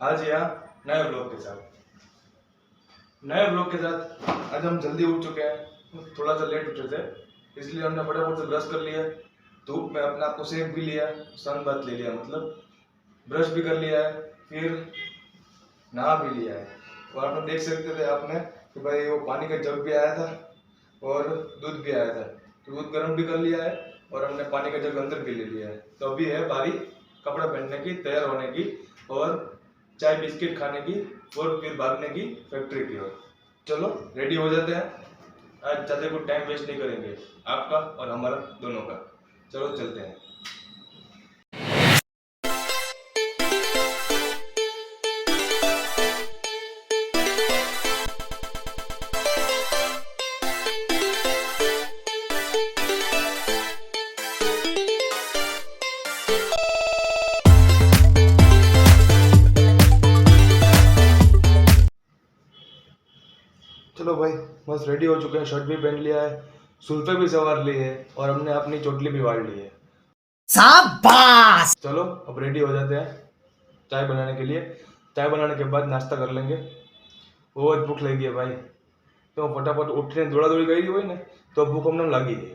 आज यहाँ नए ब्लॉग के साथ। नए ब्लॉग के साथ आज हम जल्दी उठ चुके हैं। थोड़ा सा लेट उठे थे, इसलिए हमने फटाफट से ब्रश कर लिया। धूप में अपने आप को सेक भी लिया सन बात ले लिया मतलब ब्रश भी कर लिया है, फिर नहा भी लिया है। और आपने देख सकते थे आपने कि भाई वो पानी का जग भी आया था और दूध भी आया था। तो दूध गर्म भी कर लिया है और हमने पानी का जग अंदर भी ले लिया है। तो अभी है बारी कपड़ा पहनने की, तैयार होने की और चाय बिस्किट खाने की और फिर भागने की फैक्ट्री की ओर। चलो रेडी हो जाते हैं। आज ज़्यादा कुछ टाइम वेस्ट नहीं करेंगे, आपका और हमारा दोनों का। चलो, चलते हैं। चुके हैं शर्ट भी पहन लिया है सुल्फे भी सवार लिए है और हमने अपनी चोटली भी वाड़ ली है शाबाश चलो अब रेडी हो जाते हैं चाय बनाने के लिए चाय बनाने के बाद नाश्ता कर लेंगे बहुत भूख लगी है भाई તો ફટાફટ ઉઠીને દોડા દોડી કરી હોય ને તો ભૂખ અમને લાગી ગઈ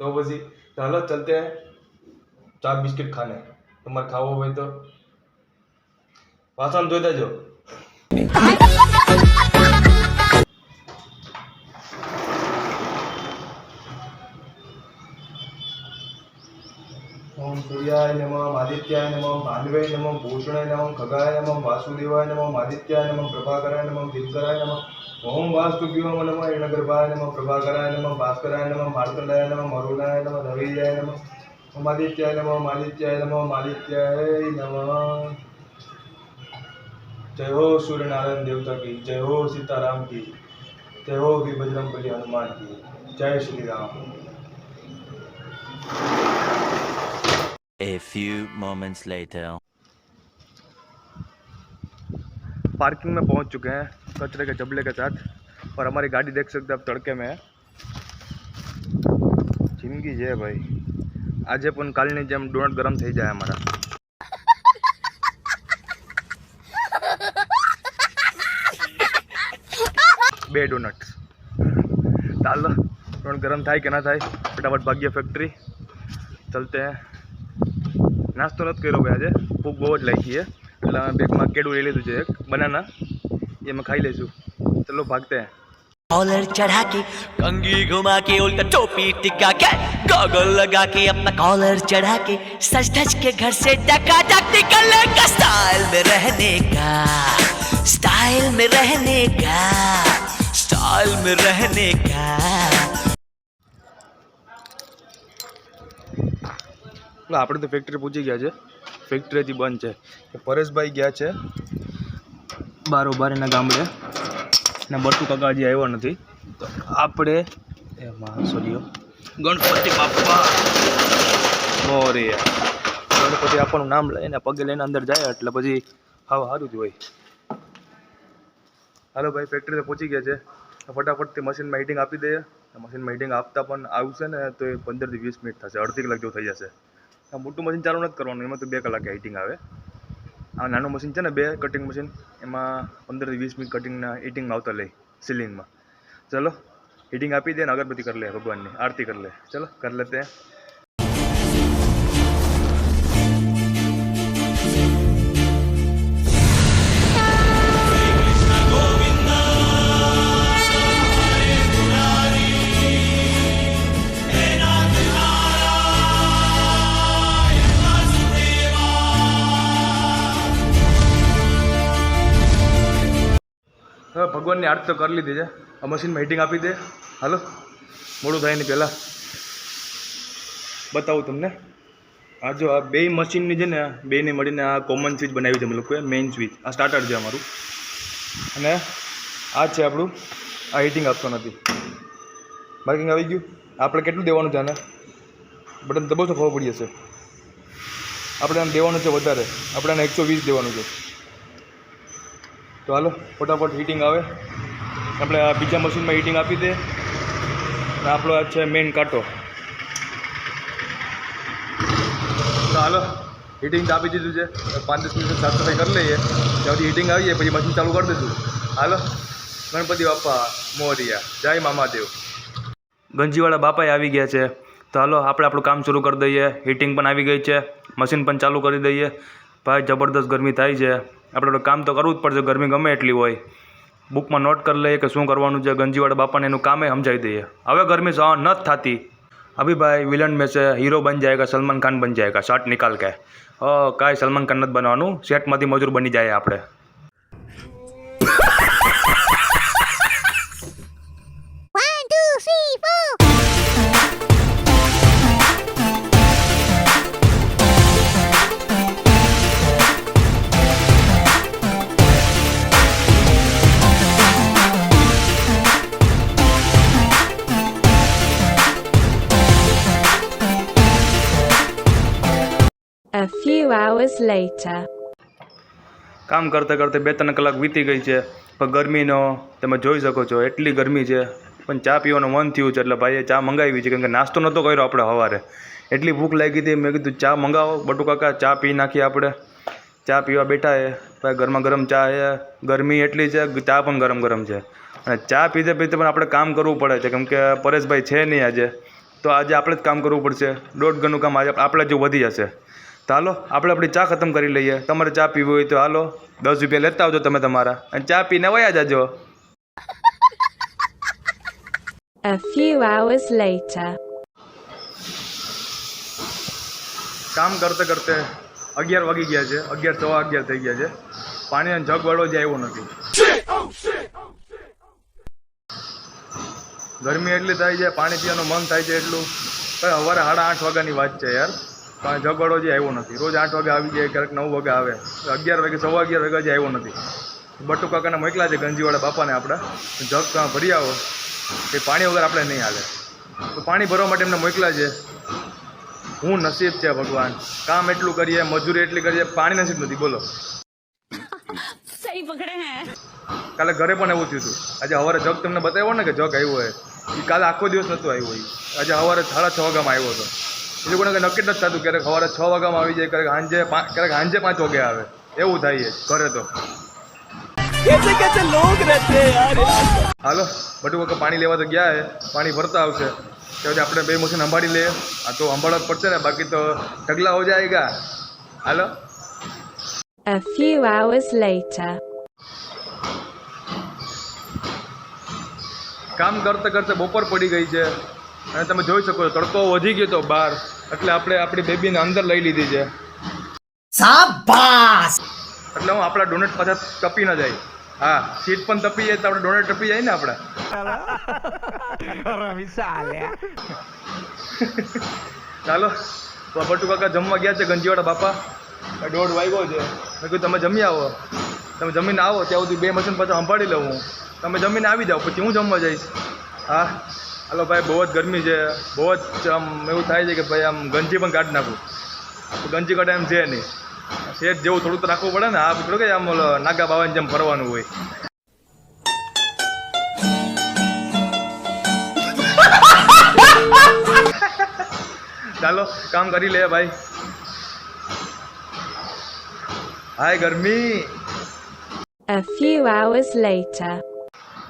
તો પછી ચાલો ચલતે હૈ ચા બિસ્કિટ ખાને તમારે ખાવો હોય તો વાસણ ધોઈ દેજો આદિત્યાય નમઃ ભાન્વે નમઃ ભૂષણે નમઃ ખગાય નમઃ, વાસુદેવાય નમઃ આદિત્યાય નમઃ, પ્રભાકરાય નમઃ દિનકરાય નમઃ, ઓમ વાસ્તુભ્યો નમઃ હિરણગર્ભાય નમઃ, પ્રભાકરાય નમઃ, ભાસ્કરાય નમઃ, માર્કંડાય નમઃ મરુણાય નમઃ રવિજાય નમઃ ઓમ આદિત્યાય નમઃ આદિત્યાય નમઃ આદિત્યાય નમઃ. જય હો સૂર્યનારાયણ દેવતા કી, જય હો સીતારામ કી, જય હો વી બજરંગબલી હનુમાન કી, જય Shri Ram. A few moments later. Parking में पहुंच चुके हैं कचरे के जबले के साथ और हमारी गाड़ी देख सकते हैं अब तड़के में है જિંદગી છે ભાઈ આજે પણ કાલની જેમ ડોનટ ગરમ થઈ જાય અમારા બે ડોનટ ચાલો ડોનટ ગરમ થાય કે ના થાય ફટાફટ ભાગ્ય ફેક્ટરી ચલતે હે નાસ્તો નથી કર્યો ભાઈ આજે ભૂખ બહુ જ લાગી છે એટલે અમે બેગમાં કેળું લઈ લીધું છે એક બનાના એ અમે ખાઈ લઈશું ચલો ભાગતે हैं कॉलर चढ़ा के कंगी घुमा के उल्टा टोपी टिका के गॉगल लगा के अपना कॉलर चढ़ा के सच धज के घर से डका डक निकलने का स्टाइल में रहने का स्टाइल में रहने का स्टाइल में रहने का એટલે આપણે તો ફેક્ટરી પહોંચી ગયા છે. ફેક્ટરી બંધ છે. પરેશભાઈ ગયા છે બારોબાર એના ગામડે. ને બટુ કાકા આવ્યો નથી. તો આપણે એમાં સોરીઓ ગણપતિ બાપા. મોરિયા ગણપતિ આપણું નામ લઈને પગે લઈને અંદર જાય એટલે પછી હા સારું જ હોય. હાલો ભાઈ ફેક્ટરી તો પહોંચી ગયા છે. ફટાફટથી મશીનમાં હીટિંગ આપી દઈએ. મશીનમાં હીટિંગ આપતા પણ આવશે ને તો એ પંદરથી વીસ મિનિટ થશે. અડધી કલાક જેવું થઈ જશે. આ મોટું મશીન ચાલુ નથી કરવાનું, એમાં તો બે કલાકે હીટિંગ આવે. આ નાનું મશીન છે ને, બે કટિંગ મશીન એમાં પંદરથી વીસ મિનિટ કટિંગના હીટિંગમાં આવતા લે સીલિંગમાં ચલો હીટિંગ આપી દે ને અગરબત્તી કરી લે, ભગવાનની આરતી કરી લે. ચલો, કર લેતે. ભગવાનની આરતી તો કરી લીધી છે. આ મશીનમાં હીટિંગ આપી દે. હાલો. મોડું થાય નહીં પહેલાં. બતાવું તમને. આ જો આ બે મશીનની છે ને, બેને મળીને આ કોમન સ્વિચ બનાવી છે અમે લોકોએ મેઇન સ્વિચ આ સ્ટાર્ટર છે અમારું. અને આ છે આપણું, આ હીટિંગ આપતો નથી. માર્કિંગ આવી ગયું. આપણે કેટલું દેવાનું છે આને? બટન દબાવશો ખબર પડી જશે. આપણે આને દેવાનું છે વધારે. આપણે આને એકસો વીસ દેવાનું છે. તો હાલો, ફટાફટ હીટિંગ આવે. આપણે આ બીજા મશીનમાં હીટિંગ આપી દે. આપણો આ છે મેઇન કાંટો. તો હાલો હીટિંગ તો આપી દીધું છે. પાંચ દસ મિનિટ સાફ સફાઈ કરી લઈએ. ત્યાં હીટિંગ આવીએ, પછી મશીન ચાલુ કરી દઈશું. હાલો, ગણપતિ બાપા મોરિયા. જય મામાદેવ ગંજીવાળા બાપાએ આવી ગયા છે. તો હાલો, આપણે આપણું કામ શરૂ કરી દઈએ. હીટિંગ પણ આવી ગઈ છે. મશીન પણ ચાલુ કરી દઈએ. ભાઈ, જબરદસ્ત ગરમી થાય છે. આપણે તો કામ તો કરવું જ પડશે ગરમી ગમે એટલી હોય બુકમાં નોટ કરી લઈએ કે શું કરવાનું છે ગંજીવાળા બાપાને એનું કામે સમજાવી દઈએ હવે ગરમી સહન ન થતી अभी भाई विलन में से हीरो बन जाएगा सलमान खान बन जाएगा शॉट निकाल के ઓ કાંઈ સલમાન ખાન નથી બનવાનું સેટમાંથી મજૂર બની જાય આપણે Hours later. કામ કરતે કરતે બે ત્રણ કલાક વીતી ગઈ છે. પણ ગરમીનો તમે જોઈ શકો છો, એટલી ગરમી છે. પણ ચા પીવાનું મન થયું છે, એટલે ભાઈએ ચા મંગાવી છે. કેમ કે નાસ્તો નહોતો કર્યો આપણે સવારે. એટલી ભૂખ લાગી હતી, મેં કીધું ચા મંગાવો. બટુ કાકા, ચા પી નાખીએ આપણે. ચા પીવા બેઠા એ ભાઈ ગરમા ગરમ ચા એ ગરમી એટલી છે ચા પણ ગરમ ગરમ છે. અને ચા પીતે પીતે પણ આપણે કામ કરવું પડે છે. કેમ કે પરેશભાઈ છે નહીં આજે. તો આજે આપણે જ કામ કરવું પડશે. દોઢ ગણું કામ આજે આપણે જ વધી જશે. તો હાલો આપણે આપણી ચા ખતમ કરી લઈએ. તમારે ચા પીવી હોય તો હાલો દસ રૂપિયા લેતા આવજો તમે તમારા. અને ચા પીને વયા જાજો. A few hours later. કામ કરતે કરતે અગિયાર વાગી ગયા છે. અગિયાર સવા અગિયાર થઈ ગયા છે. પાણીનો જગ વાળો જાય આવ્યો નથી. ગરમી એટલી થાય છે પાણી પીવાનું મન થાય છે એટલું. ભાઈ સવારે સાડા આઠ વાગ્યાની વાત છે યાર. પણ જબડો જે આવ્યો નથી. રોજ આઠ વાગે આવી જાય ક્યારેક નવ વાગે આવે. અગિયાર વાગે સવા અગિયાર વાગે જે આવ્યો નથી. બટુ કાકાને મોકલા છે ગંજીવાળા બાપાને આપણા. જગ ત્યાં ભરી આવો. કે પાણી વગર આપણે નહીં હાલે. તો પાણી ભરવા માટે એમને મોકલા છે. હું નસીબ છે ભગવાન. કામ એટલું કરીએ મજૂરી એટલી કરીએ પાણી નસીબ નથી. બોલો. કાલે ઘરે પણ એવું થયું હતું. આજે સવારે જગ તમને બતાવ્યો ને કે જગ આવ્યો હોય એ કાલે આખો દિવસ નહોતો આવ્યો હોય આજે સવારે સાડા છ વાગ્યામાં આવ્યો હતો. એ લોકોને કંઈ નક્કી નથી થતું. ક્યારેક સવારે છ વાગ્યામાં આવી જાય ક્યારેક સાંજે ક્યારેક સાંજે પાંચ વાગે આવે. એવું થાય ઘરે તો. હાલો બટુ વખત પાણી લેવા તો ગયા હે પાણી ભરતા આવશે. ત્યાં આપણે બે મશીન સંભાળી લઈએ. આ તો સંભાળવા પડશે ને બાકી તો ઢગલા હો જાયગા હાલો. A few hours later. કામ કરતા કરતા બપોર પડી ગઈ છે. અને તમે જોઈ શકો છો તડકો વધી ગયો તો બહાર. એટલે આપણે આપણી બેબીને અંદર લઈ લીધી છે. એટલે હું આપણા ડોનેટ પાછા તપી ન જાય. હા સીટ પણ તપી જાય તો આપણે ડોનેટ તપી જાય ને આપણે. ચાલો તો બટુ કાકા જમવા ગયા છે ગંજીવાડા બાપા. દોઢ વાગ્યો છે. મેં કીધું તમે જમી આવો. તમે જમીને આવો ત્યાં સુધી બે મશીન પાછા સંભાળી લઉં હું. તમે જમીને આવી જાઓ પછી હું જમવા જઈશ. હા. હાલો ભાઈ, બહુ જ ગરમી છે. બહુ જ આમ એવું થાય છે કે ભાઈ આમ ગંજી પણ કાઢી નાખું. ગંજી કાઢે એમ છે નહીં. શેઠ જેવું થોડુંક રાખવું પડે ને. આ થોડું કે આમ નાગા બાવાની જેમ ફરવાનું હોય. ચાલો, કામ કરી લે ભાઈ. હાય ગરમી. A few hours later.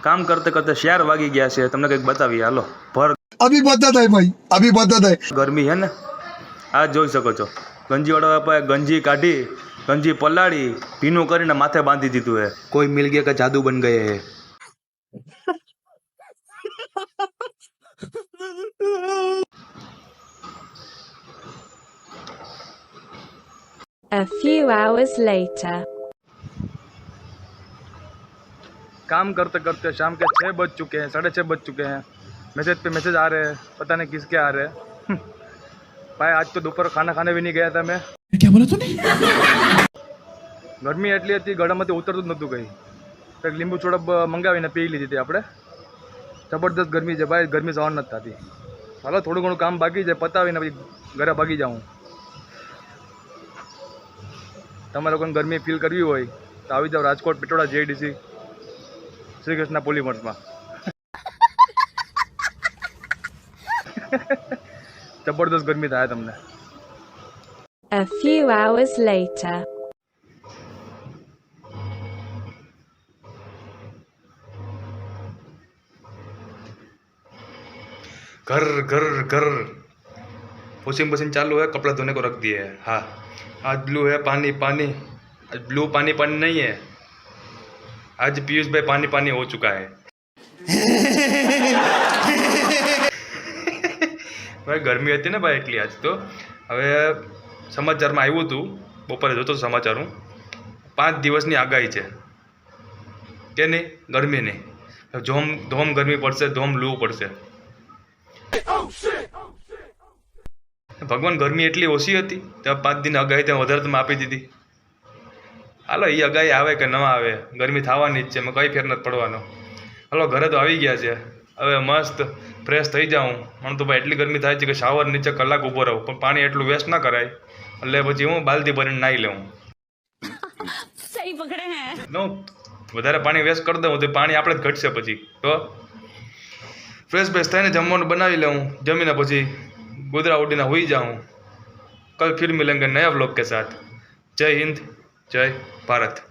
કામ કરતા કરતા શિયાર વાગી ગયા છે. તમને કંઈક બતાવીએ. હાલો. ભર અભી બધા થાય ભાઈ. અભી બધા થાય. ગરમી હે ને? આ જોઈ શકો છો. ગંજીવાળા બાપાએ ગંજી કાઢી ગંજી પલાળી ભીનું કરીને માથે બાંધી દીધું હે. કોઈ મિલ ગયા કે જાદુ બન ગયે હે? A few hours later. काम करते करते शाम के छः बज चुके हैं साढ़े छः बज चुके हैं मैसेज पे मैसेज आ रहे हैं पता नहीं किसके आ रहे हैं भाई आज तो दोपहर खाना खाने भी नहीं गया था मैं क्या बोला तूने ગરમી એટલી હતી ગળામાંથી ઉતરતું જ નહોતું કંઈ કંઈક લીંબુ ચોડપ મંગાવીને પી લીધી હતી આપણે જબરદસ્ત ગરમી છે ભાઈ ગરમી સહન નથી થતી હાલો થોડું ઘણું કામ બાકી છે પતાવીને પછી ઘરે ભાગી જાઉં તમારે લોકોને ગરમી ફીલ કરવી હોય તો આવી જાઓ રાજકોટ પટોળા જેડીસી શ્રી કૃષ્ણ પોલીમર્સમાં જબરદસ્ત ગરમી થાય તમને A few hours later. घर घर घर वॉशिंग मशीन चालू है कपड़ा धोने को रख दिए है हाँ आज ब्लू है पानी पानी आज ब्लू पानी पानी नहीं है आज पीयूष भाई पानी पानी हो चुका है ભાઈ ગરમી હતી ને ભાઈ એટલી આજ તો હવે સમાચારમાં આવ્યું હતું બપોરે જોતો હતો સમાચાર હું પાંચ દિવસની આગાહી છે કે નહીં ગરમીની ધોમ ધોમ ગરમી પડશે ધોમ લૂ પડશે ભગવાન ગરમી એટલી ઓછી હતી ત્યાં પાંચ દિન અગાઈ ત્યાં વધારે તમે આપી દીધી હાલો એ અગાઈ આવે કે ન આવે? ગરમી થવાની જ છે મેં કંઈ ફેર નથી પડવાનો. હાલો ઘરે તો આવી ગયા છે. હવે મસ્ત ફ્રેશ થઈ જાઉં. મને તો ભાઈ એટલી ગરમી થાય છે કે શાવર નીચે કલાક ઊભો રહું પણ પાણી એટલું વેસ્ટ ના કરાય. એટલે પછી હું બાલદી ભરીને નાહી લઉં. સહી પકડે વધારે પાણી વેસ્ટ કરી દઉં તો પાણી આપણે જ ઘટશે પછી. તો ફ્રેશ ફ્રેશ થઈને જમવાનું બનાવી લઉં. જમીને પછી ગોદરા ઉડીને હોઈ જાઉં. કલ ફિર મિલેંગે નયા વ્લોગ કે સાથ. જય હિન્દ. જય ભારત.